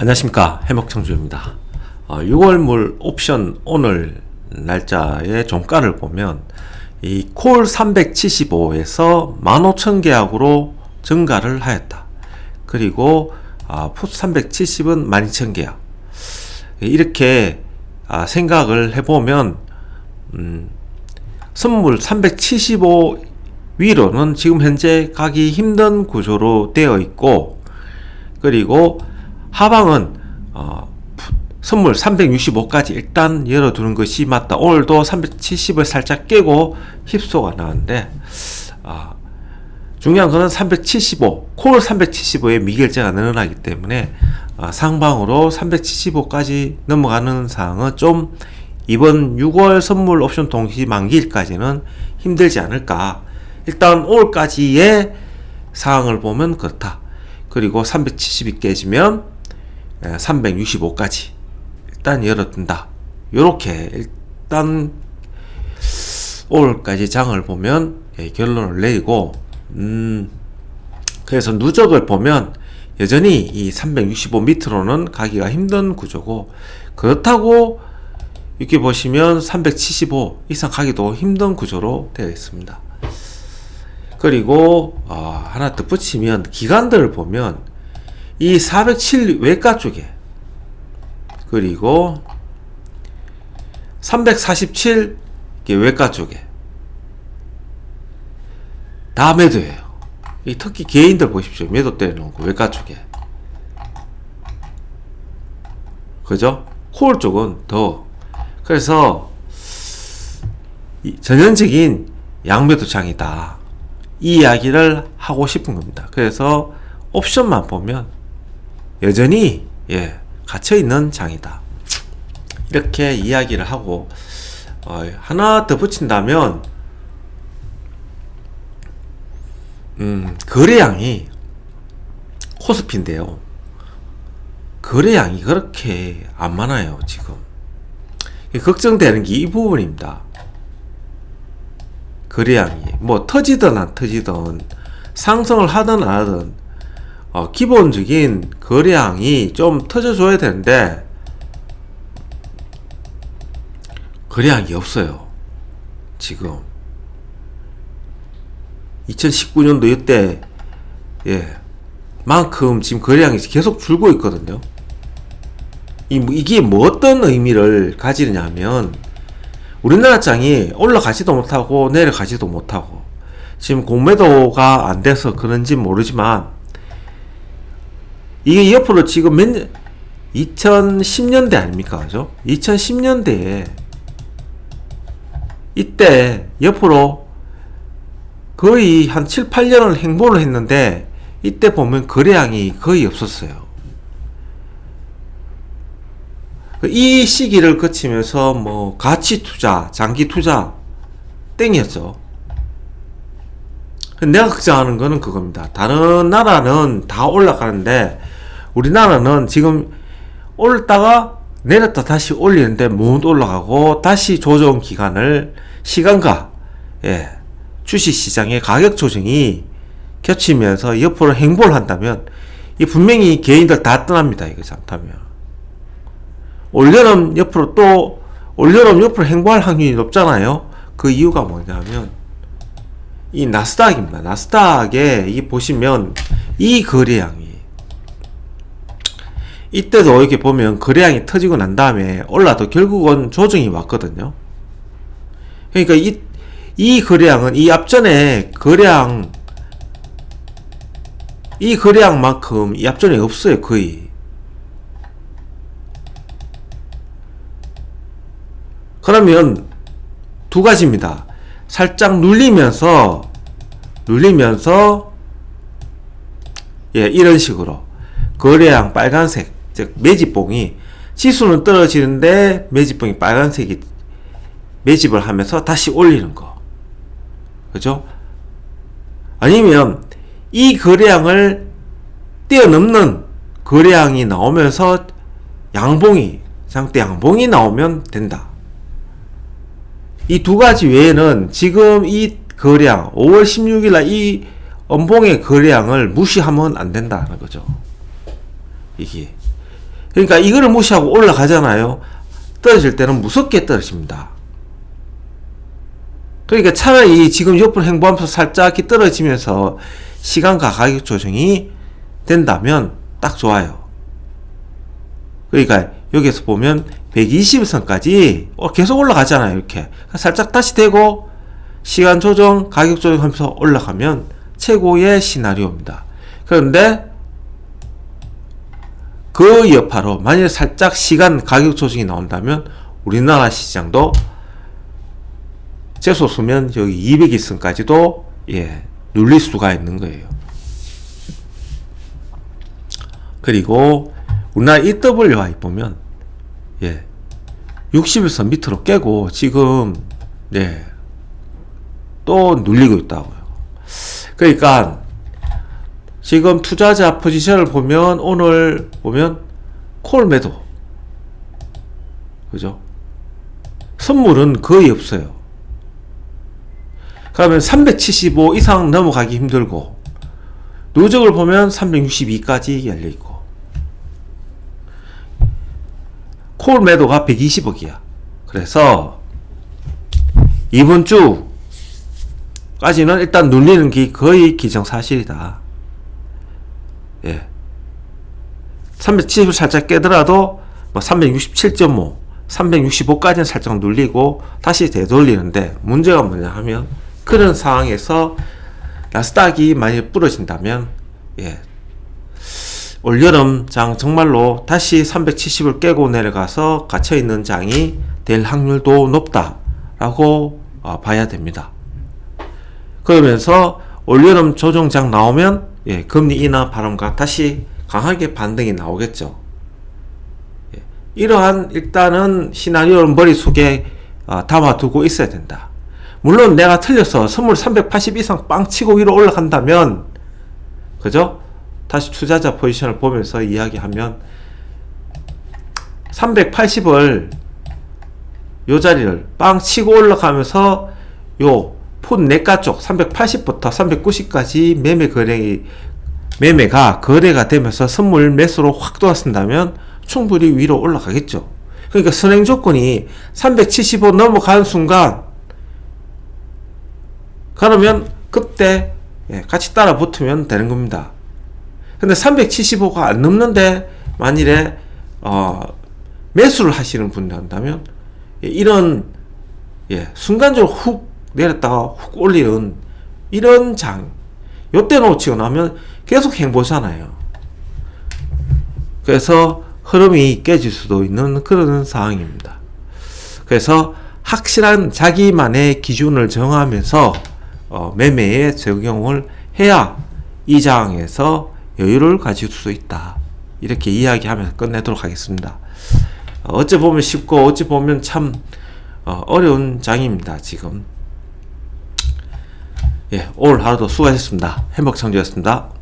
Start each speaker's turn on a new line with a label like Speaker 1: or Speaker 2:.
Speaker 1: 안녕하십니까 해먹청주입니다. 어, 6월물 옵션 오늘 날짜의 종가를 보면 이 콜 375에서 15,000계약으로 증가를 하였다. 그리고 아, 풋 370은 12,000계약. 이렇게 아, 생각을 해보면 음, 선물 375 위로는 지금 현재 가기 힘든 구조로 되어 있고 그리고 하방은 어, 선물 365까지 일단 열어두는 것이 맞다. 오늘도 370을 살짝 깨고 힙소가 나왔는데 아, 중요한 거는 375, 콜 375의 미결제가 늘어나기 때문에 아, 상방으로 375까지 넘어가는 상황은 좀 이번 6월 선물 옵션 동시 만기일까지는 힘들지 않을까. 일단 5월까지의 상황을 보면 그렇다. 그리고 370이 깨지면 365까지 일단 열어둔다. 요렇게 일단 5월까지 장을 보면 예, 결론을 내리고 음 그래서 누적을 보면 여전히 이 365 밑으로는 가기가 힘든 구조고 그렇다고 이렇게 보시면 375 이상 가기도 힘든 구조로 되어 있습니다. 그리고 어, 하나 덧붙이면 기간들을 보면 이 407 외가 쪽에 그리고 347 외가 쪽에 다 매도예요. 이 특히 개인들 보십시오. 매도 때려놓은 거 외가 쪽에. 그죠? 콜 쪽은 더. 그래서 전형적인 양매도장이다. 이 이야기를 하고 싶은 겁니다. 그래서 옵션만 보면 여전히 예, 갇혀 있는 장이다. 이렇게 이야기를 하고 어, 하나 더 붙인다면 음, 거래량이 코스피인데요. 거래량이 그렇게 안 많아요, 지금. 걱정되는 게 이 부분입니다. 거래량이. 뭐, 터지든 안 터지든, 상승을 하든 안 하든, 어, 기본적인 거래량이 좀 터져줘야 되는데, 거래량이 없어요. 지금. 2019년도 이때 예 만큼 지금 거래량이 계속 줄고 있거든요. 이 뭐, 이게 뭐 어떤 의미를 가지느냐면 우리나라 장이 올라가지도 못하고 내려가지도 못하고 지금 공매도가 안 돼서 그런지 모르지만 이게 옆으로 지금 몇 년, 2010년대 아닙니까? 그죠? 2010년대에 이때 옆으로 거의 한 7, 8년을 행보를 했는데 이때 보면 거래량이 거의 없었어요. 이 시기를 거치면서 뭐 가치 투자, 장기 투자 땡이었죠. 내가 걱정하는 거는 그겁니다. 다른 나라는 다 올라가는데 우리나라는 지금 올다가 내렸다 다시 올리는데 못 올라가고 다시 조정 기간을 시간과 예, 주식 시장의 가격 조정이 겹치면서 옆으로 행보를 한다면 이 분명히 개인들 다 떠납니다. 이거 잘못하면 올여름 옆으로 또 올여름 옆으로 행보할 확률이 높잖아요. 그 이유가 뭐냐면 이 나스닥입니다. 나스닥에 이 보시면 이 거래량이 이때도 이렇게 보면 거래량이 터지고 난 다음에 올라도 결국은 조정이 왔거든요. 그러니까 이, 이 거래량은 이 앞전에 거래량 이 거래량만큼 이 앞전에 없어요 거의. 그러면 두 가지입니다. 살짝 눌리면서 눌리면서 예 이런 식으로. 거래량 빨간색 즉 매집봉이 지수는 떨어지는데 매집봉이 빨간색이 매집을 하면서 다시 올리는 거 그죠 아니면 이 거래량을 뛰어넘는 거래량이 나오면서 양봉이 상대 양봉이 나오면 된다. 이 두 가지 외에는 지금 이 거래량 5월 16일 날이 엄봉의 거래량을 무시하면 안 된다는 거죠. 이게 그러니까 이거를 무시하고 올라가잖아요. 떨어질 때는 무섭게 떨어집니다. 그러니까 차라리 지금 옆으로 행보하면서 살짝 떨어지면서 시간과 가격 조정이 된다면 딱 좋아요. 그러니까 여기서 보면 120선까지 계속 올라가잖아요. 이렇게 살짝 다시 되고 시간 조정, 가격 조정하면서 올라가면 최고의 시나리오입니다. 그런데 그 여파로 만일 살짝 시간 가격 조정이 나온다면 우리나라 시장도 재소수면 여기 200일선까지도 예, 눌릴 수가 있는 거예요. 그리고 우리나라 EWI 보면 예, 60일선 밑으로 깨고 지금 예, 또 눌리고 있다고요. 그러니까 지금 투자자 포지션을 보면 오늘 보면 콜 매도 그죠? 선물은 거의 없어요. 그러면 375 이상 넘어가기 힘들고 누적을 보면 362까지 열려 있고 콜 매도가 120억이야. 그래서 이번 주까지는 일단 눌리는 게 거의 기정사실이다. 예. 370을 살짝 깨더라도 뭐 367.5, 365까지는 살짝 눌리고 다시 되돌리는데 문제가 뭐냐 하면 그런 상황에서 나스닥이 많이 부러진다면 예. 올여름 장 정말로 다시 370을 깨고 내려가서 갇혀 있는 장이 될 확률도 높다라고 어, 봐야 됩니다. 그러면서 올여름 조정장 나오면 예, 금리 인하 바람과 다시 강하게 반등이 나오겠죠. 예, 이러한 일단은 시나리오를 머릿속에 어, 담아두고 있어야 된다. 물론 내가 틀려서 선물 380 이상 빵 치고 위로 올라간다면 그죠? 다시 투자자 포지션을 보면서 이야기하면 380을 요 자리를 빵 치고 올라가면서 요 폰 내가 쪽 380부터 390까지 매매 거래이 매매가 거래가 되면서 선물 매수로 확 돌아선다면 충분히 위로 올라가겠죠. 그러니까 선행 조건이 375 넘어가는 순간 그러면 그때 예, 같이 따라 붙으면 되는 겁니다. 근데 375가 안 넘는데 만일에 어, 매수를 하시는 분들 한다면 예, 이런 예, 순간적으로 훅 내렸다가 훅 올리는 이런 장 요때 놓치고 나면 계속 행보잖아요. 그래서 흐름이 깨질 수도 있는 그런 상황입니다. 그래서 확실한 자기만의 기준을 정하면서 어, 매매에 적용을 해야 이 장에서 여유를 가질 수 있다. 이렇게 이야기하면서 끝내도록 하겠습니다. 어, 어찌 보면 쉽고 어찌 보면 참 어, 어려운 장입니다. 지금 예, 오늘 하루도 수고하셨습니다. 행복창조였습니다.